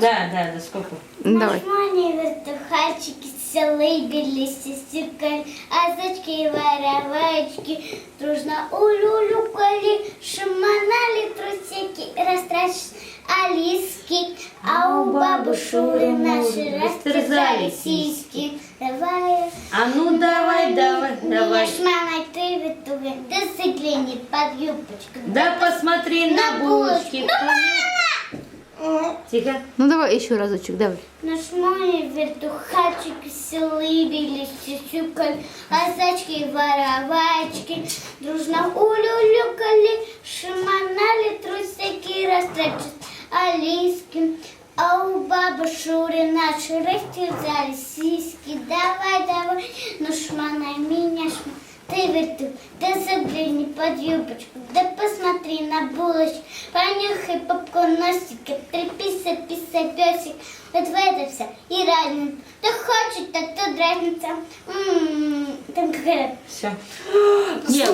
Да, да, да, сколько? Давай. Нормальные вертухальчики, селыбели, сисюкали, азочки и воровачки, дружно улюлюкали, шуманали трусики, растрачивались алиски, а у бабы Шуры наши растерзали сиськи. Давай, А ну давай, давай, давай. шманай ты вертуга, да загляни под юбочку. Да посмотри на На булочки. булочки. Тихо. Ну давай еще разочек, давай. Наш мой вертухальчик селыбили, сисюкали, а зайчки и воровачки дружно улюлюкали, шаманали трусики, растрачивались алиски. А у бабы Шуры наши растерзали сиськи. Давай, давай, ну верту, да загляни под юбочку, да посмотри на булочку, понюхай попкорн носика, трепися, писай песик, вот в это все и разница. Да хочет, а тут разница. М-м-м, там какая Все. Нет,